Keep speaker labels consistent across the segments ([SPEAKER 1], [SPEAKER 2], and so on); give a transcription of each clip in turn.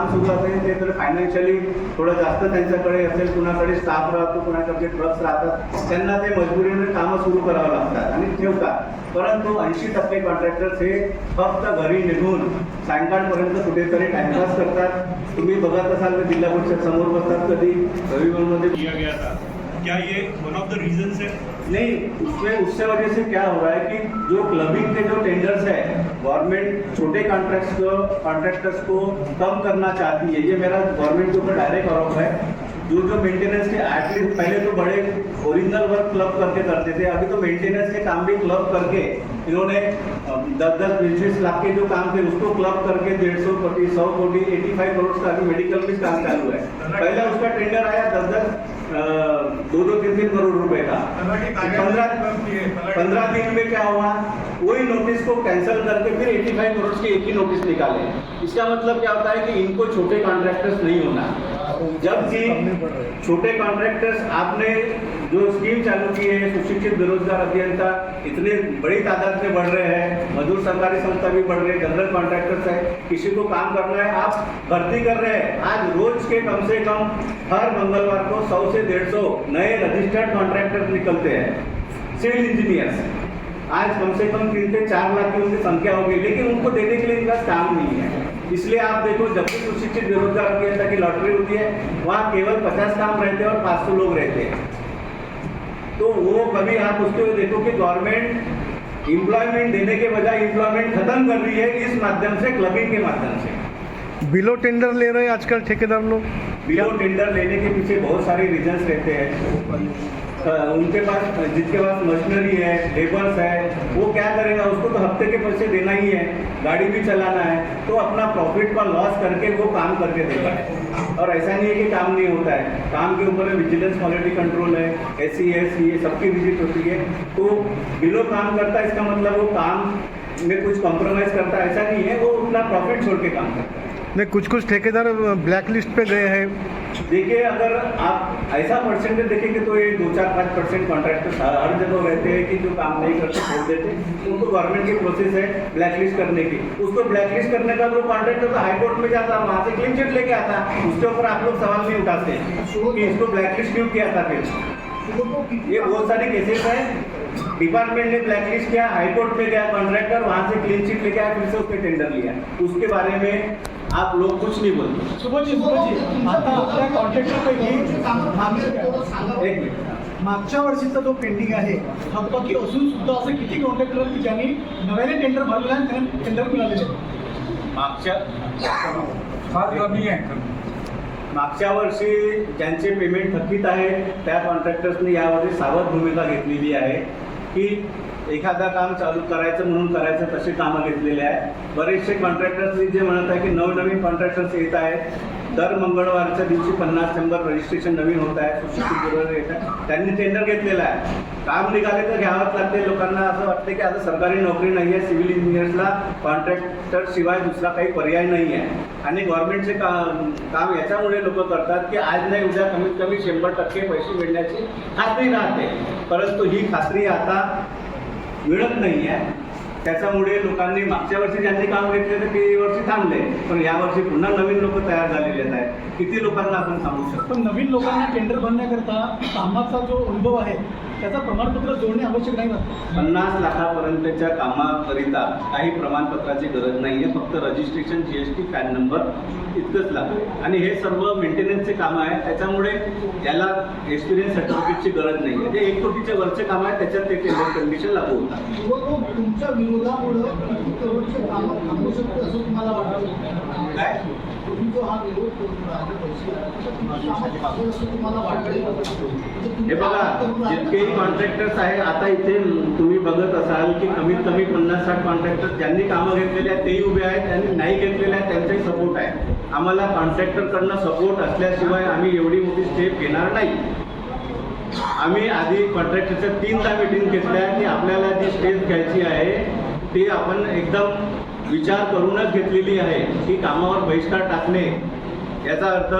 [SPEAKER 1] काम सुरू असेल ते तर फायनान्शियली थोडं जास्त त्यांच्याकडे असेल कुणाकडे स्टाफ राहतो कुणाकडे ट्रक्स राहतात त्यांना ते मजबुरीने कामं सुरू करावं लागतात. आणि ठेवतात. परंतु ऐंशी टक्के कॉन्ट्रॅक्टर्स हे फक्त घरी निघून सायंकाळपर्यंत कुठेतरी टाइमपास करतात. तुम्ही बघत असाल तर जिल्हा परिषद समोर बसतात कधी रविवारमध्ये.
[SPEAKER 2] किया ये वन ऑफ़ द रीजंस है?
[SPEAKER 1] नहीं उसमें उससे वजह से क्या हो रहा है कि जो क्लबिंग के जो टेंडर्स है गवर्नमेंट छोटे कॉन्ट्रैक्ट्स को कॉन्ट्रैक्टर्स को कम करना चाहती है। ये मेरा गवर्नमेंट के ऊपर डायरेक्ट आरोप है। जो जो मेंटेनेंस के एटलीस्ट पहले तो बड़े ओरिजिनल वर्क क्लब करके करते थे अभी तो मेंटेनेंस के काम भी क्लब करके इन्होंने दस दस बीस लाख के जो काम थे उसको क्लब करके डेढ़ सौ कोटी सौ कोटी एटी फाइव करोड़ का अभी मेडिकल भी काम चालू है। पहले उसका टेंडर आया दस दस दो दो तीन तीन करोड़ रुपए का। पंद्रह पंद्रह दिन में क्या हुआ? वही नोटिस को कैंसिल करके फिर 85 करोड़ की एक ही नोटिस निकाले। इसका मतलब क्या होता है कि इनको छोटे कॉन्ट्रैक्टर्स नहीं होना। जबकि छोटे कॉन्ट्रैक्टर्स आपने जो स्कीम चालू की है, सुशिक्षित बेरोजगार अभियंता, इतने बड़ी तादाद में बढ़ रहे हैं, मजदूर सरकारी संस्था भी बढ़ रहे हैं जनरल कॉन्ट्रैक्टर्स है, किसी को काम करना है, आप भर्ती कर रहे हैं। आज रोज के कम से कम हर मंगलवार को सौ से डेढ़ सौ नए रजिस्टर्ड कॉन्ट्रैक्टर्स निकलते हैं। सिविल इंजीनियर्स आज कम से कम तीन से चार लाख की उनकी संख्या होगी, लेकिन उनको देने के लिए इनका काम नहीं है। इसलिए आप देखो जब भी सुशिक्षित बेरोजगार अभियंता की लॉटरी होती है वहाँ केवल पचास काम रहते हैं और पाँच सौ लोग रहते हैं। तो वो कभी आप उसके हुए देखो कि गवर्नमेंट एम्प्लॉयमेंट देने के बजाय एम्प्लॉयमेंट खत्म कर रही है इस माध्यम से क्लबिंग के माध्यम से।
[SPEAKER 3] बिलो टेंडर ले रहे हैं आजकल ठेकेदार लोग।
[SPEAKER 1] बिलो टेंडर लेने के पीछे बहुत सारे रीजंस रहते हैं। उनके पास जिसके पास मशीनरी है लेबर्स है, वो क्या करेगा? उसको तो हफ़्ते के पैसे देना ही है। गाड़ी भी चलाना है तो अपना प्रॉफिट का लॉस करके वो काम करके देगा और ऐसा नहीं है कि काम नहीं होता है। काम के ऊपर विजिलेंस क्वालिटी कंट्रोल है एस सी एस ये सबकी विज़िट होती है। तो बिलो काम करता है, इसका मतलब वो काम में कुछ कॉम्प्रोमाइज करता है। ऐसा नहीं है, वो अपना प्रॉफिट छोड़ के काम करता है।
[SPEAKER 3] नहीं, कुछ कुछ ठेकेदार ब्लैक लिस्ट पे गए हैं।
[SPEAKER 1] देखिए, अगर आप ऐसा परसेंटेज देखेंगे तो ये दो चार पाँच परसेंट कॉन्ट्रैक्टर हर जगह रहते हैं कि जो काम नहीं करते, छोड़ देते उनको गवर्नमेंट की प्रोसेस है ब्लैकलिस्ट करने की। उसको ब्लैकलिस्ट करने का जो कॉन्ट्रैक्टर तो हाई कोर्ट में जाता, वहाँ से क्लीन चिट लेके आता। उसके ऊपर आप लोग सवाल नहीं उठाते कि इसको ब्लैकलिस्ट क्यों किया था फिर? ये बहुत सारी केसेस है। डिपार्टमेंट ने ब्लैकलिस्ट किया हाईकोर्ट में गया कॉन्ट्रैक्टर वहाँ से क्लीन चिट लेके आया, फिर से उसने टेंडर लिया। उसके बारे में आप लोग कुछ नहीं बोलते
[SPEAKER 4] सुभाजी सुभाजी आता आपल्या कॉन्ट्रॅक्टरपैकी
[SPEAKER 1] एक मिनिट।
[SPEAKER 4] मागच्या वर्षीचा जो पेंडिंग आहे. थकबाकी असून सुद्धा असे किती कॉन्ट्रॅक्टर की ज्यांनी नव्याने टेंडर भरलेलं आहे आणि त्यांना टेंडर मिळालेले आहे?
[SPEAKER 1] मागच्या
[SPEAKER 5] फार कमी आहे.
[SPEAKER 1] मागच्या वर्षी ज्यांचे पेमेंट थकीत आहे त्या कॉन्ट्रॅक्टर्सनी यावर्षी सावध भूमिका घेतलेली आहे की एखादा काम चालू करायचं म्हणून करायचं तसे कामं घेतलेले आहे बरेचसे कॉन्ट्रॅक्टर्सनी जे म्हणत आहे की नवनवीन कॉन्ट्रॅक्टर्स येत आहेत. दर मंगळवारच्या दिवशी पन्नास शंभर रजिस्ट्रेशन नवीन होत आहे सुशिक्षित येत आहे त्यांनी टेंडर घेतलेलं आहे. काम निघाले तर घ्यावंच लागते. लोकांना असं वाटते की आता सरकारी नोकरी नाही आहे. सिव्हिल इंजिनियर्सला कॉन्ट्रॅक्टर शिवाय दुसरा काही पर्याय नाही आहे. आणि गव्हर्नमेंटचे का काम याच्यामुळे लोक करतात की आज नाही उद्या कमीत कमी शंभर टक्के पैसे मिळण्याची खात्री राहते. परंतु ही खात्री आता मिळत नाही आहे त्याच्यामुळे लोकांनी मागच्या वर्षी ज्यांनी काम घेतले तर ते वर्षी थांबले. पण यावर्षी पुन्हा नवीन लोक तयार झालेले आहेत. किती लोकांना आपण सांगू शकतो?
[SPEAKER 4] पण नवीन लोकांना टेंडर भरण्याकरता कामाचा जो अनुभव आहे त्याचा प्रमाणपत्र जोडणे आवश्यक नाही वाटतं
[SPEAKER 1] पन्नास लाखापर्यंतच्या कामाकरिता काही प्रमाणपत्राची गरज नाही आहे फक्त registration G S T PAN number इतकंच लागतं आणि हे सर्व मेंटेनन्सचे कामं आहे. त्याच्यामुळे याला एक्सपिरियन्स सर्टिफिकेटची गरज नाही आहे जे एक कोटीच्या वरचे काम आहे त्याच्यात ते टेंडर कंडिशन लागू होतात.
[SPEAKER 6] व तो तुमच्या विरोधामुळं किती करोडचे कामं थांबू शकते असं तुम्हाला वाटतं?
[SPEAKER 1] काय?
[SPEAKER 6] हे
[SPEAKER 1] बघा जितकेही कॉन्ट्रॅक्टर्स आहे आता इथे तुम्ही बघत असाल की कमीत कमी पन्नास साठ कॉन्ट्रॅक्टर ज्यांनी कामं घेतलेले आहेत तेही उभे आहेत त्यांनी नाही घेतलेले आहेत त्यांचाही सपोर्ट आहे. आम्हाला कॉन्ट्रॅक्टरकडनं सपोर्ट असल्याशिवाय आम्ही एवढी मोठी स्टेप घेणार नाही. आम्ही आधी कॉन्ट्रॅक्टरच्या तीनदा मिटिंग घेतल्या की आपल्याला जी स्टेप घ्यायची आहे ती आपण एकदम विचार करूनच घेतलेली आहे. की कामावर बहिष्कार टाकणे याचा अर्थ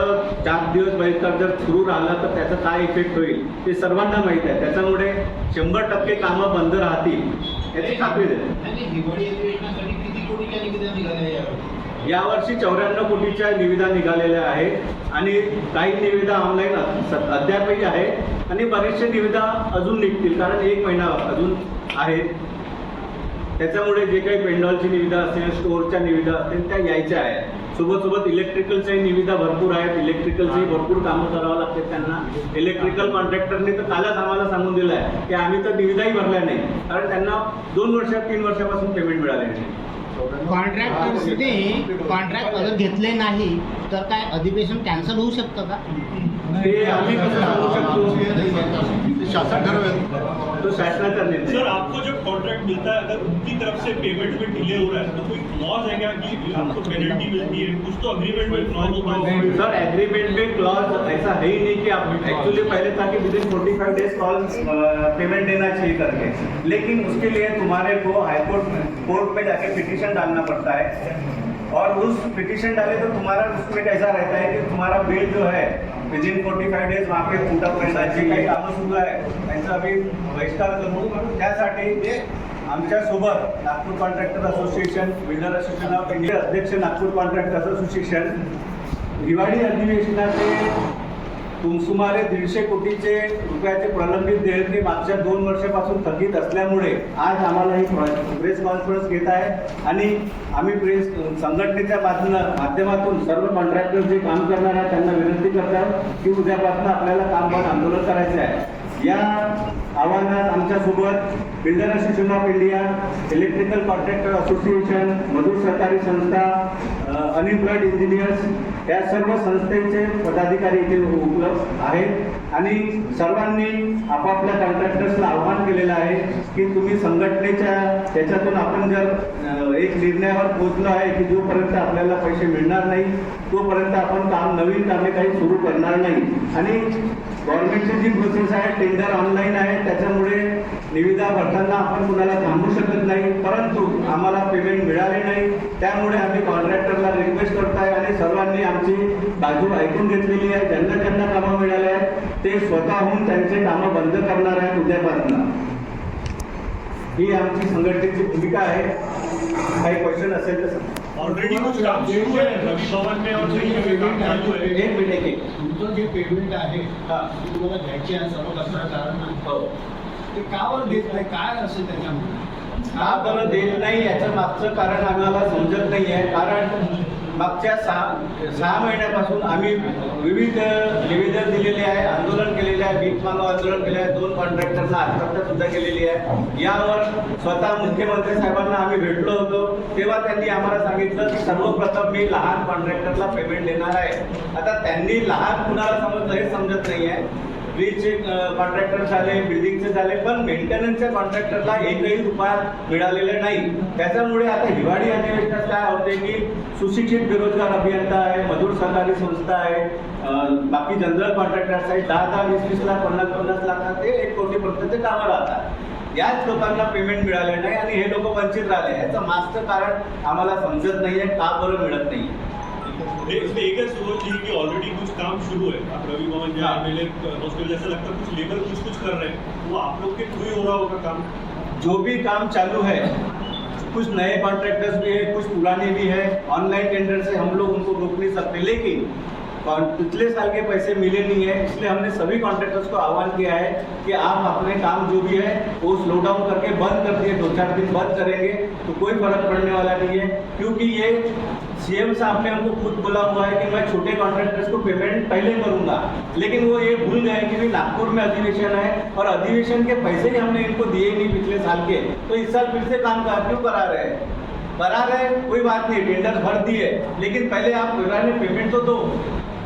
[SPEAKER 1] चार दिवस बहिष्कार जर सुरू राहिला तर त्याचा काय इफेक्ट होईल? ते सर्वांना माहीत आहे. त्याच्यामुळे शंभर टक्के कामं बंद राहतील. याची खात्री देते. यावर्षी चौऱ्याण्णव कोटीच्या निविदा निघालेल्या आहेत. आणि काही निविदा ऑनलाईन अद्यापही आहे आणि बरेचसे निविदा अजून निघतील. कारण एक महिना अजून आहेत त्याच्यामुळे जे काही पेंडॉलची निविदा असेल स्टोअरच्या निविदा असतील त्या यायच्या आहेत. सोबत सोबत इलेक्ट्रिकलच्याही निविदा भरपूर आहेत. इलेक्ट्रिकलची भरपूर कामं करावं लागतात त्यांना. इलेक्ट्रिकल कॉन्ट्रॅक्टरने तर कालच आम्हाला सांगून दिलं आहे की आम्ही तर निविदाही भरल्या नाही. कारण त्यांना दोन वर्ष तीन वर्षापासून पेमेंट मिळाले नाही.
[SPEAKER 7] कॉन्ट्रॅक्टर्सने कॉन्ट्रॅक्ट अगर घेतले नाही तर काय अधिवेशन कॅन्सल होऊ शकतं का?
[SPEAKER 1] ते आम्ही कसं सांगू शकतो?
[SPEAKER 6] शासन ठरवेल.
[SPEAKER 1] तो शासनाचा निर्णय.
[SPEAKER 2] सर आपको जब कॉन्ट्रैक्ट मिलता है अगर उनकी तरफ़ से पेमेंट में डिले हो रहा है तो कोई क्लॉज है क्या कि आपको पेनल्टी मिलती है? कुछ तो अग्रीमेंट में क्लॉज होता होगा।
[SPEAKER 1] सर एग्रीमेंट में क्लॉज ऐसा है ही नहीं कि आप एक्चुअली पहले था कि within forty five days call payment देना चाहिए करके। लेकिन उसके लिए तुम्हारे को हाईकोर्ट कोर्ट में जाके पिटिशन डालना पड़ता है। और उस पिटिशन डाले तो तुम्हारा उसमें कैसा रहता है कि तुम्हारा बिल जो है within forty five days मागे कुठं फुटापर्यंत जे काही कामं सुरू आहे त्यांचा आम्ही बहिष्कार करू त्यासाठी आमच्यासोबत Nagpur contractor association builder association of India अध्यक्ष नागपूर कॉन्ट्रॅक्टर असोसिएशन हिवाळी अधिवेशनाचे सुमारे दीडशे कोटीचे रुपयाचे प्रलंबित देयके मागच्या दोन वर्षापासून थकीत असल्यामुळे आज आम्हाला ही प्रेस कॉन्फरन्स घेत आहे. आणि आम्ही प्रेस संघटनेच्या बाजूनं माध्यमातून सर्व कॉन्ट्रॅक्टर जे काम करणार आहेत त्यांना विनंती करतात की उद्यापासून आपल्याला काम बंद आंदोलन करायचे आहे. या आव्हानात आमच्यासोबत builder association of India electrical contractor association मधुर सहकारी संस्था अनएम्प्लॉईड इंजिनियर्स या सर्व संस्थेचे पदाधिकारी इथे उपलब्ध आहेत. आणि सर्वांनी आपापल्या कॉन्ट्रॅक्टर्सला आव्हान केलेलं आहे की तुम्ही संघटनेच्या त्याच्यातून आपण जर एक निर्णयावर पोहोचलो आहे की जोपर्यंत आपल्याला पैसे मिळणार नाही तोपर्यंत आपण काम नवीन कामे काही सुरू करणार नाही. आणि गव्हर्नमेंटची जी प्रोसेस आहे टेंडर ऑनलाईन आहे त्याच्यामुळे निविदा भरताना आपण कुणाला थांबू शकत नाही परंतु आम्हाला पेमेंट मिळाले नाही त्यामुळे आम्ही कॉन्ट्रॅक्टरला रिक्वेस्ट करत आहे आणि सर्वांनी आमची बाजू ऐकून घेतलेली आहे ज्यांना ज्यांना कामं मिळाले आहेत ते स्वतःहून त्यांचे कामं बंद करणार आहेत उद्यापासून ही आमची संघटनेची भूमिका आहे काही क्वेश्चन असेल तर सांगा.
[SPEAKER 2] ऑलरेडी कुछ काम है भवन में और चालू है
[SPEAKER 1] एक मिनिट.
[SPEAKER 4] तुमचं जे पेमेंट आहे
[SPEAKER 1] हा.
[SPEAKER 4] तुम्हाला घ्यायचे आहे सर्व कसं कारण
[SPEAKER 1] हो.
[SPEAKER 4] ते का बरं देत नाही? काय असेल त्याच्यामध्ये?
[SPEAKER 1] का बरं देत नाही? याचं मागचं कारण आम्हाला समजत नाही आहे कारण मागच्या सहा सहा महिन्यापासून आम्ही विविध निवेदन दिलेले आहे आंदोलन केलेले आहे भीक मागव आंदोलन केले आहे दोन कॉन्ट्रॅक्टरना आत्महत्या सुद्धा केलेली आहे. यावर स्वतः मुख्यमंत्री साहेबांना आम्ही भेटलो होतो. तेव्हा त्यांनी आम्हाला सांगितलं की सर्वप्रथम मी लहान कॉन्ट्रॅक्टरला पेमेंट देणार आहे. आता त्यांनी लहान कुणाला समजलं हे समजत नाही आहे ब्रिजचे कॉन्ट्रॅक्टर झाले बिल्डिंगचे झाले पण मेंटेनन्सच्या कॉन्ट्रॅक्टरला एकही रुपया मिळालेला नाही. त्याच्यामुळे आता हिवाळी अधिवेशनात काय होते की सुशिक्षित बेरोजगार अभियंता आहे मजूर सहकारी संस्था आहे बाकी जनरल कॉन्ट्रॅक्टर्स आहेत दहा दहा वीस वीस लाख पन्नास पन्नास लाख ते एक कोटीपर्यंतचे कामं राहतात. याच लोकांना पेमेंट मिळाले नाही आणि हे लोक वंचित राहिले. याचं मास्त कारण आम्हाला समजत नाही आहे का बरं मिळत नाही
[SPEAKER 2] जो
[SPEAKER 1] भी काम चालू है, कुछ नए कॉन्ट्रैक्टर्स भी है, कुछ पुराने भी है ऑनलाइन टेंडर से हम लोग उनको रोक नहीं सकते। लेकिन पिछले साल के पैसे मिले नहीं है, इसलिए हमने सभी कॉन्ट्रैक्टर्स को आह्वान किया है कि आप अपने काम जो भी है, वो स्लो डाउन करके बंद कर दिए दो चार दिन बंद करेंगे तो कोई फ़र्क पड़ने वाला नहीं है। क्योंकि ये सीएम साहब ने हमको खुद बोला हुआ है कि मैं छोटे कॉन्ट्रैक्टर्स को पेमेंट पहले करूँगा। लेकिन वो ये भूल गए कि नागपुर में अधिवेशन है और अधिवेशन के पैसे ही हमने इनको दिए नहीं पिछले साल के। तो इस साल फिर से काम का क्यों करा रहे हैं? करा रहे कोई बात नहीं टेंडर भर दिए, लेकिन पहले आप पेमेंट तो दो।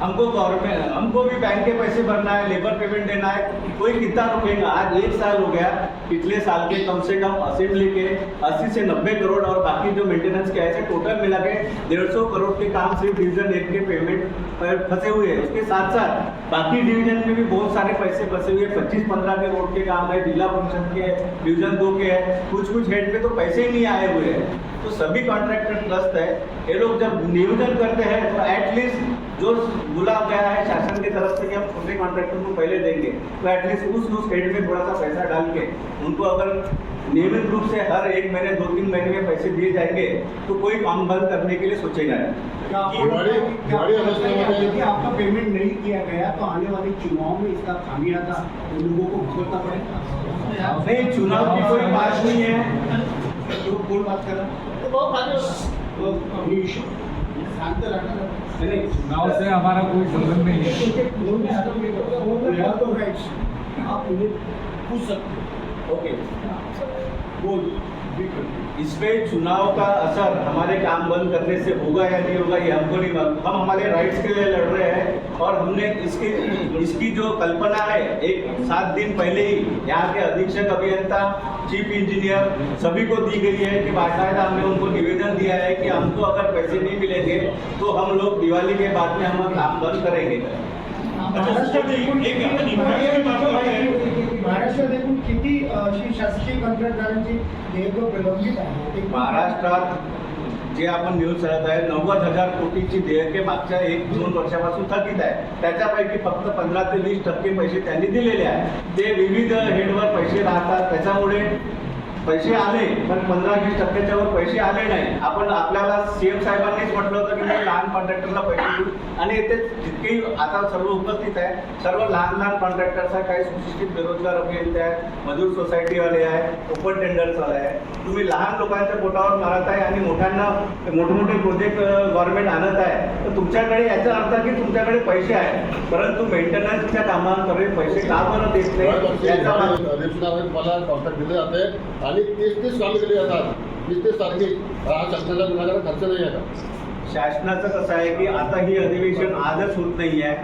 [SPEAKER 1] हमको गवर्नमेंट हमको भी बैंक के पैसे भरना है लेबर पेमेंट देना है। कोई कितना रुकेगा? आज एक साल हो गया, पिछले साल के कम से कम असेंबली के 80 से 90 करोड़ और बाकी जो मेंटेनेंस के ऐसे टोटल मिला के डेढ़ सौ करोड़ के काम सिर्फ़ डिवीज़न एक के पेमेंट पर फंसे हुए हैं। उसके साथ साथ बाकी डिवीज़न में भी बहुत सारे पैसे फंसे हुए हैं। पच्चीस पंद्रह के रोड के काम है जिला परिषद के डिवीज़न दो के है। कुछ कुछ हेड पे तो पैसे ही नहीं आए हुए हैं। तो सभी कॉन्ट्रैक्टर ट्रस्ट है। ये लोग जब नियोजन करते हैं तो एटलीस्ट जो बुला गया है शासन की तरफ़ से कि हम छोटे कॉन्ट्रैक्टर को पहले देंगे तो एटलीस्ट उस उस हेड में थोड़ा सा पैसा डाल के उनको अगर नियमित रूप से हर एक महीने दो तीन महीने में पैसे दिए जाएँगे तो कोई काम बंद करने के लिए सोचेगा नहीं।
[SPEAKER 4] आपका पेमेंट नहीं किया गया तो आने वाले चुनाव में इसका खामियाजा लोगों को भुगतना पड़ेगा?
[SPEAKER 1] नहीं चुनाव की कोई बात नहीं है।
[SPEAKER 4] तो कौन बात कर? रहा
[SPEAKER 5] चुनाव से हमारा कोई संबंध नहीं है?
[SPEAKER 4] आप उन्हें पूछ सकते
[SPEAKER 1] ओके
[SPEAKER 4] बोल
[SPEAKER 1] इस पे चुनाव का असर हमारे काम बंद करने से होगा या नहीं होगा ये हमको नहीं हम हमारे राइट्स के लिए लड़ रहे हैं और हमने इसकी इसकी जो कल्पना है एक सात दिन पहले ही यहाँ के अधीक्षक अभियंता चीफ इंजीनियर सभी को दी गई है कि बाकायदा हमने उनको निवेदन दिया है कि हमको अगर पैसे नहीं मिलेंगे तो हम लोग दिवाली के बाद में हम काम बंद करेंगे
[SPEAKER 4] महाराष्ट्रात एकूण किती अशी शासकीय कंत्राटदारांची देयक प्रलंबित आहे
[SPEAKER 1] महाराष्ट्रात जे आपण न्यूज चालत आहे नव्वद हजार कोटीची देयके मागच्या एक दोन वर्षापासून थकीत आहे त्याच्यापैकी फक्त पंधरा ते वीस टक्के पैसे त्यांनी दिलेले आहे ते विविध हेडवर पैसे राहतात. त्याच्यामुळे पैसे आले पण पंधरा वीस टक्क्याच्या वर पैसे आले नाही. आपण आपल्याला सीएम साहेबांनीच म्हटलं होतं की मी लहान कॉन्ट्रॅक्टरला पैसे देऊ. आणि ते जितके आता सर्व उपस्थित आहे सर्व लहान लहान कॉन्ट्रॅक्टर्स आहे काही सुशिक्षित बेरोजगार अभियंते आहेत मजूर सोसायटीवाले आहे ओपन टेंडर्सवाले आहे. तुम्ही लहान लोकांच्या पोटावर मारत आहे आणि मोठ्यांना मोठमोठे प्रोजेक्ट गव्हर्नमेंट आणत आहे तर तुमच्याकडे याचा अर्थ की तुमच्याकडे पैसे आहे परंतु मेंटेनन्सच्या कामांकडे पैसे का बरं देत नाही? मला-
[SPEAKER 6] मला कॉन्ट्रॅक्ट दिले जाते आणि तीस तीस कामे केले जातात. तीस तीस तारखेत हा शासनाचा गुन्हागार खर्च नाही आता.
[SPEAKER 1] शासनाचं कसं आहे की आता ही अधिवेशन आजच होत नाही आहे.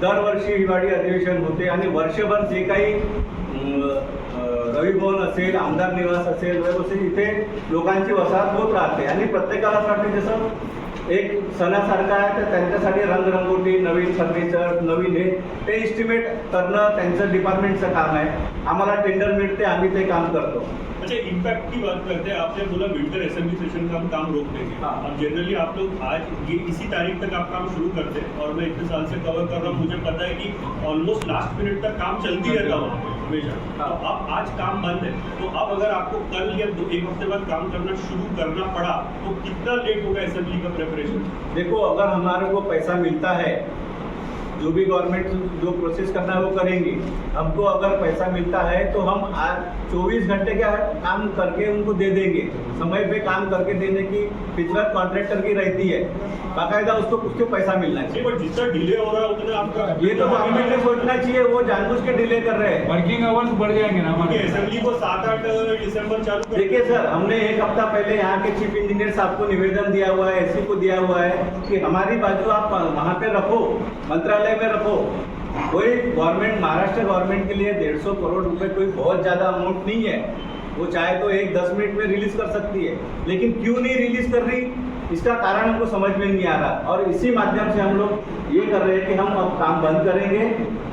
[SPEAKER 1] दरवर्षी हिवाळी अधिवेशन होते आणि वर्षभर जे काही रविभवन असेल आमदार निवास असेल व्यवस्थित इथे लोकांची वसाहत होत राहते. आणि प्रत्येकाला असं वाटते जसं एक सणासारखा आहे तर त्यांच्यासाठी रंगरंगोटी नवीन फर्निचर नवीन हे ते इस्टिमेट करणं त्यांचं डिपार्टमेंटचं काम आहे. आम्हाला टेंडर मिळते आम्ही ते काम करतो.
[SPEAKER 2] अच्छा इम्पैक्ट की बात करते हैं आपने बोला विंटर असेंबली सेशन का हम काम रोक देंगे
[SPEAKER 1] हाँ।
[SPEAKER 2] अब जनरली आप लोग आज ये इसी तारीख तक आप काम शुरू करते हैं और मैं इतने साल से कवर कर रहा हूँ मुझे पता है कि ऑलमोस्ट लास्ट मिनट तक काम चलती रहता वहाँ पे हमेशा
[SPEAKER 1] हाँ।
[SPEAKER 2] तो अब आज काम बंद है तो अब अगर आपको कल या दो एक हफ़्ते बाद काम करना शुरू करना पड़ा तो कितना लेट होगा असेंबली का प्रेपरेशन
[SPEAKER 1] देखो अगर हमारे को पैसा मिलता है जो भी गवर्नमेंट जो प्रोसेस करना है वो करेंगे। हमको अगर पैसा मिलता है तो हम आज चौबीस घंटे का काम करके उनको दे देंगे। समय पे काम करके देने की फितरत कॉन्ट्रैक्टर की रहती है। बाकायदा उसको उसको पैसा मिलना चाहिए।
[SPEAKER 2] जितना डिले हो रहा है उतना आपका
[SPEAKER 1] ये तो गवर्नमेंट ने सोचना चाहिए वो जानबूझ के डिले कर रहे हैं।
[SPEAKER 5] वर्किंग आवर्स बढ़ जाएँगे ना हमारे।
[SPEAKER 2] असेंबली को सात आठ दिसंबर चालू
[SPEAKER 1] देखिए सर हमने एक हफ़्ता पहले यहाँ के चीफ इंजीनियर साहब को निवेदन दिया हुआ है एससी को दिया हुआ है कि हमारी बाजू आप वहाँ पे रखो। मंत्रालय में रखो। कोई गवर्नमेंट महाराष्ट्र गवर्नमेंट के लिए डेढ़ सौ करोड़ रुपए कोई बहुत ज़्यादा अमाउंट नहीं है। वो चाहे तो एक दस मिनट में रिलीज़ कर सकती है। लेकिन क्यों नहीं रिलीज़ कर रही? इसका कारण हमको समझ में नहीं आ रहा। और इसी माध्यम से हम लोग ये कर रहे हैं कि हम अब काम बंद करेंगे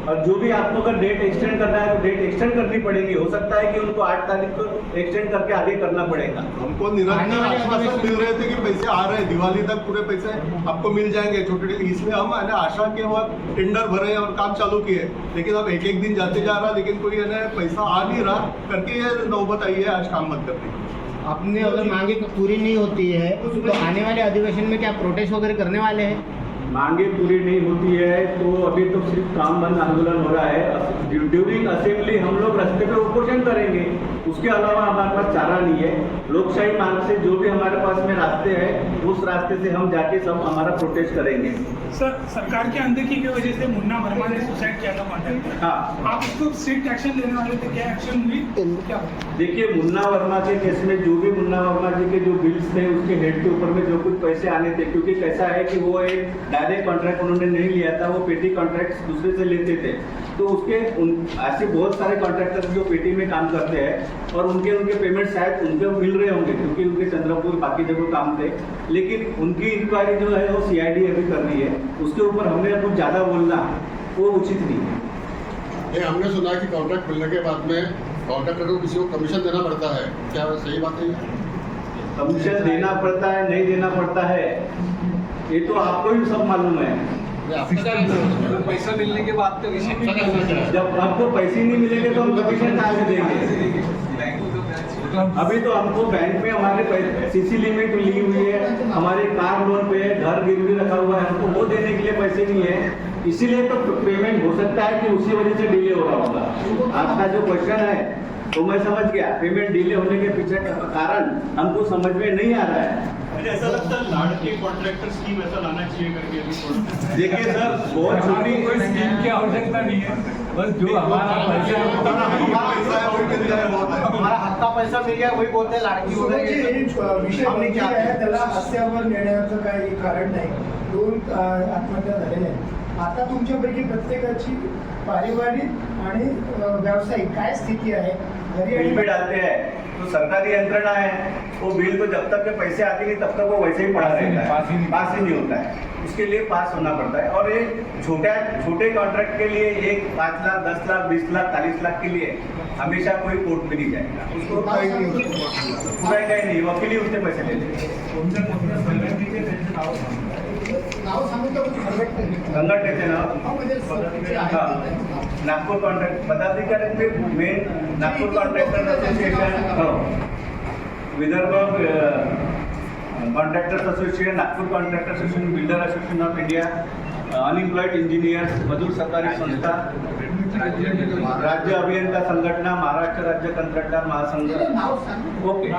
[SPEAKER 1] और जो भी आपको अगर डेट एक्सटेंड करना है तो डेट एक्सटेंड करनी पड़ेगी। हो सकता है कि उनको आठ तारीख को एक्सटेंड करके आगे करना पड़ेगा।
[SPEAKER 8] हमको निरंतर आश्वासन मिल रहे थे कि पैसे आ रहे हैं। दिवाली तक पूरे पैसे आपको मिल जाएँगे। छोटे छोटे इसलिए हम है ना आशा के वक्त टेंडर भरे और काम चालू किए लेकिन अब एक एक दिन जाते जा रहा लेकिन कोई है ना पैसा आ नहीं रहा। करके ये नौबत आई है आज काम बंद करने की
[SPEAKER 7] अपनी अगर मांगे पूरी नहीं होती है तो आने वाले अधिवेशन में क्या प्रोटेस्ट वगैरह करने वाले हैं?
[SPEAKER 1] मांगे पूरी नहीं होती है तो अभी तो सिर्फ़ काम बंद आंदोलन हो रहा है। ड्यूरिंग असेंबली हम लोग रस्ते पे उपोषण करेंगे। उसके अलावा हमारे पास चारा नहीं है। लोकशाही मार्ग से जो भी हमारे पास में रास्ते हैं उस रास्ते से हम जाके सब हमारा प्रोटेस्ट करेंगे।
[SPEAKER 9] सर सरकार की अनदेखी की वजह से मुन्ना वर्मा ने सुसाइड किया था कॉन्ट्रैक्ट
[SPEAKER 1] हाँ।
[SPEAKER 9] आप उसको स्ट्रिक्ट एक्शन लेने वाले थे क्या एक्शन हुई? क्या?
[SPEAKER 1] देखिए मुन्ना वर्मा के केस में जो भी मुन्ना वर्मा जी के जो बिल्स थे उसके हेड के ऊपर में जो कुछ पैसे आने थे क्योंकि कैसा है कि वो एक डायरेक्ट कॉन्ट्रैक्ट उन्होंने नहीं लिया था वो पेटी कॉन्ट्रैक्ट दूसरे से लेते थे। तो उसके उन ऐसे बहुत सारे कॉन्ट्रैक्टर जो पेटी में काम करते हैं और उनके उनके पेमेंट शायद उनको मिल रहे होंगे क्योंकि उनके चंद्रपुर बाकी जगह काम थे। लेकिन उनकी इंक्वायरी जो है वो सीआईडी अभी कर रही है। उसके ऊपर हमने कुछ ज़्यादा बोलना वो उचित नहीं है।
[SPEAKER 6] ये हमने सुना कि कॉन्ट्रैक्ट मिलने के बाद में कॉन्ट्रैक्टर को किसी को कमीशन देना पड़ता है। क्या सही बात है?
[SPEAKER 1] कमीशन देना पड़ता है नहीं देना पड़ता है ये तो आपको ही सब मालूम है?
[SPEAKER 5] पैसा मिलने के बाद तो
[SPEAKER 6] है?
[SPEAKER 1] जब आपको पैसे नहीं मिलेंगे तो हम कमीशन कहाँ से देंगे?
[SPEAKER 5] तो
[SPEAKER 1] अभी तो हमको बैंक में हमारे सीसी लिमिट ली हुई है, हमारे कार लोन पे घर गिरवी रखा हुआ है, हमको वो देने के लिए पैसे नहीं है। इसीलिए तो पेमेंट हो सकता है कि उसी वजह से डिले हो रहा होगा। आपका जो क्वेश्चन है तो मैं समझ गया पेमेंट डिले होने के पीछे कारण हमको समझ में नहीं आ रहा है।
[SPEAKER 2] ऐसा लगता है लाड़ के कॉन्ट्रैक्टर स्कीम ऐसा लाना चाहिए करके अभी थोड़ा
[SPEAKER 1] देखिए सर बहुत छोटी
[SPEAKER 5] कोई स्कीम की आवश्यकता नहीं है बस जो हमारा पैसा है,
[SPEAKER 8] हमारा
[SPEAKER 7] का पैसा मिल गया वही बोलते हैं लाड़की
[SPEAKER 4] विषय आहे त्याला हास्यावर नेण्याचं काही कारण नाही. दोन आत्महत्या झालेल्या आहेत. आता तुमच्यापैकी प्रत्येकाची पारिवारिक आणि व्यावसायिक काय स्थिती आहे?
[SPEAKER 1] बिल
[SPEAKER 4] आणि
[SPEAKER 1] डालते हैं। तो सरकारी यंत्रणा है वो बिल तो जब तक के पैसे आते नहीं तब तक वो वैसे ही पड़ा रहता
[SPEAKER 5] ही। नहीं।
[SPEAKER 1] पास ही नहीं होता है। उसके लिए पास होना पड़ता है। और ये छोटे छोटे कॉन्ट्रैक्ट के लिए एक पाँच लाख दस लाख बीस लाख चालीस लाख के लिए हमेशा कोई कोर्ट में नहीं जाएगा। उसको कोई नहीं पूरा कहीं नहीं वकील ही उससे पैसे ले
[SPEAKER 4] का? संघटनेचे
[SPEAKER 1] नाव नागपुर कॉन्ट्रैक्ट पदाधिकारी में मेन नागपुर कॉन्ट्रैक्टर एसोसिएशन हो. Vidarbha contractors association Nagpur contractor association builder association of India unemployed engineers मजूर सहकारी संस्था राज्य अभियंता संघटना महाराष्ट्र राज्य कंत्राटदार महासंघ ओके.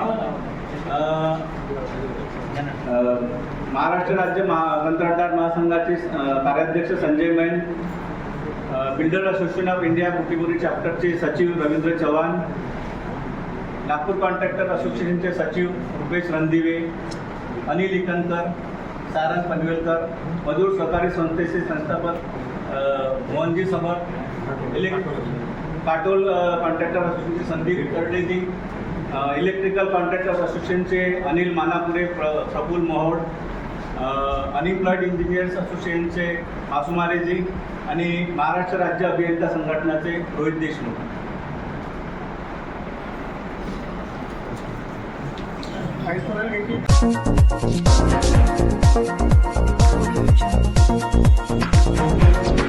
[SPEAKER 1] महाराष्ट्र राज्य महा कंत्राटदार महासंघाचे कार्याध्यक्ष Sanjay man builder association of India Butibori चॅप्टरचे सचिव रवींद्र चव्हाण नागपूर कॉन्ट्रॅक्टर असोसिएशनचे सचिव रुपेश रणदिवे अनिल इकनकर सारंग पनवेलकर मजूर सहकारी संस्थेचे संस्थापक मोहनजी समर काटोल कॉन्ट्रॅक्टर असोसिएशनचे संदीप कर्डेजी इलेक्ट्रिकल कॉन्ट्रॅक्टर असोसिएशनचे अनिल मानापुरे प्र प्रफुल मोहोड अनएम्प्लॉईड इंजिनियर्स असोसिएशनचे मासुमारेजी आणि महाराष्ट्र राज्य अभियंता संघटनाचे रोहित देशमुख
[SPEAKER 4] Thank you.